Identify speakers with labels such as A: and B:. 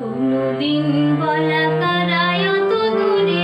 A: কোনদিন বলা কারায় তো দূরে